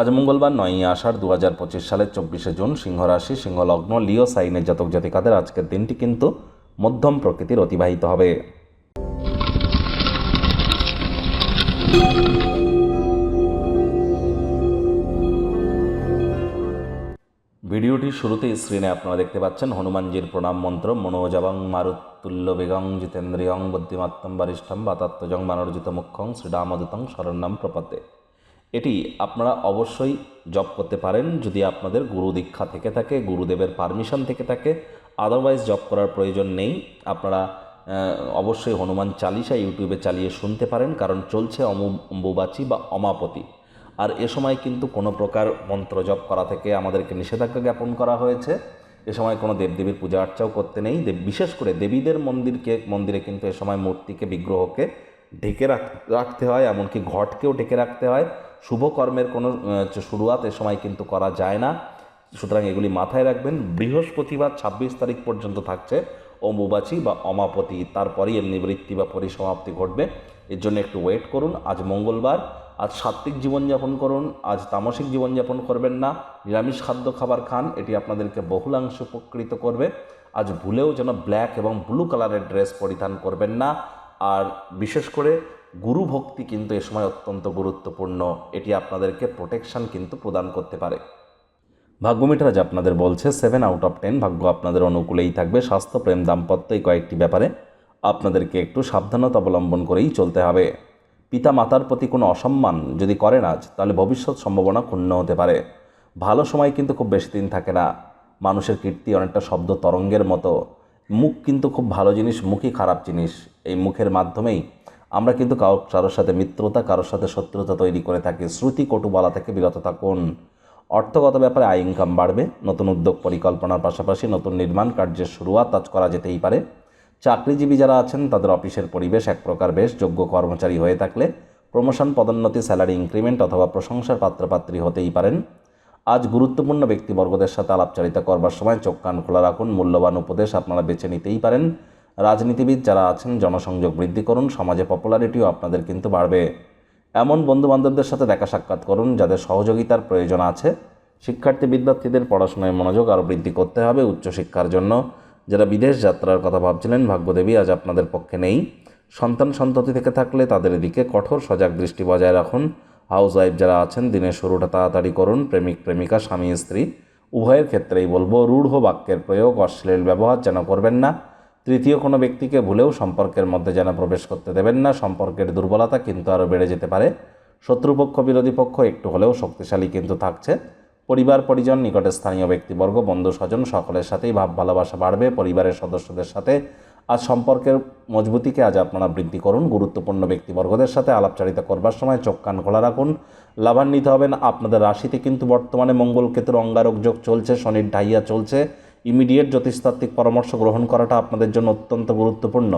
আজ মঙ্গলবার নয়ই আষাঢ় দু হাজার পঁচিশ সালের চব্বিশে জুন সিংহ রাশি সিংহ লিও, সাইনের জাতক জাতিকাদের আজকের দিনটি কিন্তু মধ্যম প্রকৃতির অতিবাহিত হবে। ভিডিওটির শুরুতেই স্ক্রিনে আপনারা দেখতে পাচ্ছেন হনুমানজির প্রণাম মন্ত্র, মনোজাবং মারুতুল্য বেগং জিতেন্দ্রিয়ং বুদ্ধিমাত্তম বরিষ্ঠম বাতাত্মজং মানর্জিত মুখ্যং শ্রীরামদূতং শরণ্যম প্রপতে এটি আপনারা অবশ্যই জপ করতে পারেন যদি আপনাদের গুরু দীক্ষা থেকে থাকে, গুরুদেবের পারমিশন থেকে থাকে। আদারওয়াইজ জপ করার প্রয়োজন নেই। আপনারা অবশ্যই হনুমান চালিসা ইউটিউবে চালিয়ে শুনতে পারেন, কারণ চলছে অমু- অম্বুবাচী বা অমাপতি। আর এ সময় কিন্তু কোনো প্রকার মন্ত্র জপ করা থেকে আমাদেরকে নিষেধাজ্ঞা জ্ঞাপন করা হয়েছে। এ সময় কোনো দেবদেবীর পূজা অর্চাও করতে নেই। বিশেষ করে দেবীদের মন্দিরকে, মন্দিরে কিন্তু এ সময় মূর্তিকে, বিগ্রহকে ঢেকে রাখতে হয়, এমনকি ঘটকেও ঢেকে রাখতে হয়। শুভ কর্মের কোনো শুরুয়াত এ সময় কিন্তু করা যায় না। সুতরাং এগুলি মাথায় রাখবেন। বৃহস্পতিবার ছাব্বিশ তারিখ পর্যন্ত থাকছে অম্বুবাচী বা অমাপতি। তারপরেই এর নিবৃত্তি বা পরিসমাপ্তি ঘটবে। এর জন্য একটু ওয়েট করুন। আজ মঙ্গলবার। আজ সাত্ত্বিক জীবনযাপন করুন। আজ তামসিক জীবনযাপন করবেন না। নিরামিষ খাদ্য খাবার খান। এটি আপনাদেরকে বহুলাংশে উপকৃত করবে। আজ ভুলেও যেন ব্ল্যাক এবং ব্লু কালারের ড্রেস পরিধান করবেন না। আর বিশেষ করে গুরু ভক্তি কিন্তু এ সময় অত্যন্ত গুরুত্বপূর্ণ। এটি আপনাদেরকে প্রোটেকশন কিন্তু প্রদান করতে পারে। ভাগ্যমিটার আজ আপনাদের বলছে সেভেন আউট অফ টেন ভাগ্য আপনাদের অনুকূলেই থাকবে। স্বাস্থ্য, প্রেম, দাম্পত্য এই কয়েকটি ব্যাপারে আপনাদেরকে একটু সাবধানতা অবলম্বন করেই চলতে হবে। পিতা মাতার প্রতি কোনো অসম্মান যদি করেন আজ, তাহলে ভবিষ্যৎ সম্ভাবনা ক্ষুণ্ণ হতে পারে। ভালো সময় কিন্তু খুব বেশি দিন থাকে না। মানুষের কীর্তি অনেকটা শব্দ তরঙ্গের মতো। মুখ কিন্তু খুব ভালো জিনিস, মুখই খারাপ জিনিস। এই মুখের মাধ্যমেই আমরা কিন্তু কারও কারোর সাথে মিত্রতা, কারোর সাথে শত্রুতা তৈরি করে থাকি। শ্রুতি কটু বলা থেকে বিরত থাকুন। অর্থগত ব্যাপারে আয় ইনকাম বাড়বে, নতুন উদ্যোগ পরিকল্পনার পাশাপাশি নতুন নির্মাণ কার্যের শুরুয়াত আজ করা যেতেই পারে। চাকরিজীবী যারা আছেন, তাদের অফিসের পরিবেশ এক প্রকার বেশ যোগ্য কর্মচারী হয়ে থাকলে প্রমোশন পদোন্নতি, স্যালারি ইনক্রিমেন্ট অথবা প্রশংসার পাত্রপাত্রী হতেই পারেন। আজ গুরুত্বপূর্ণ ব্যক্তিবর্গদের সাথে আলাপচারিতা করবার সময় চোখ কান খোলা রাখুন, মূল্যবান উপদেশ আপনারা বেছে নিতেই পারেন। রাজনীতিবিদ যারা আছেন, জনসংযোগ বৃদ্ধি করুন, সমাজে পপুলারিটিও আপনাদের কিন্তু বাড়বে। এমন বন্ধুবান্ধবদের সাথে দেখা সাক্ষাৎ করুন যাদের সহযোগিতার প্রয়োজন আছে। শিক্ষার্থী বিদ্যার্থীদের পড়াশোনায় মনোযোগ আরও বৃদ্ধি করতে হবে উচ্চশিক্ষার জন্য। যারা বিদেশ যাত্রার কথা ভাবছিলেন, ভাগ্যদেবী আজ আপনাদের পক্ষে নেই। সন্তান সন্ততি থেকে থাকলে তাদের দিকে কঠোর সজাগ দৃষ্টি বজায় রাখুন। হাউস ওয়াইফ যারা আছেন, দিনের শুরুটা তাড়াতাড়ি করুন। প্রেমিক, প্রেমিকা, স্বামী, স্ত্রী, উভয়ের ক্ষেত্রেই বলব, রূঢ় বাক্যের প্রয়োগ, অশ্লীল ব্যবহার যেন করবেন না। তৃতীয় কোনো ব্যক্তিকে ভুলেও সম্পর্কের মধ্যে যেন প্রবেশ করতে দেবেন না। সম্পর্কের দুর্বলতা কিন্তু আরও বেড়ে যেতে পারে। শত্রুপক্ষ, বিরোধী পক্ষ একটু হলেও শক্তিশালী কিন্তু থাকছে। পরিবার, পরিজন, নিকটে স্থানীয় ব্যক্তিবর্গ, বন্ধু, স্বজন সকলের সাথেই ভাব, ভালোবাসা বাড়বে। পরিবারের সদস্যদের সাথে আজ সম্পর্কের মজবুতিকে আজ আপনারা বৃদ্ধি করুন। গুরুত্বপূর্ণ ব্যক্তিবর্গদের সাথে আলাপচারিতা করবার সময় চোখ কান খোলা রাখুন। লাভান্বিত হবেন আপনাদের রাশিতে কিন্তু বর্তমানে মঙ্গল কেতুর অঙ্গারক যোগ চলছে, শনির ঢাইয়া চলছে। ইমিডিয়েট জ্যোতিষতাত্ত্বিক পরামর্শ গ্রহণ করাটা আপনাদের জন্য অত্যন্ত গুরুত্বপূর্ণ।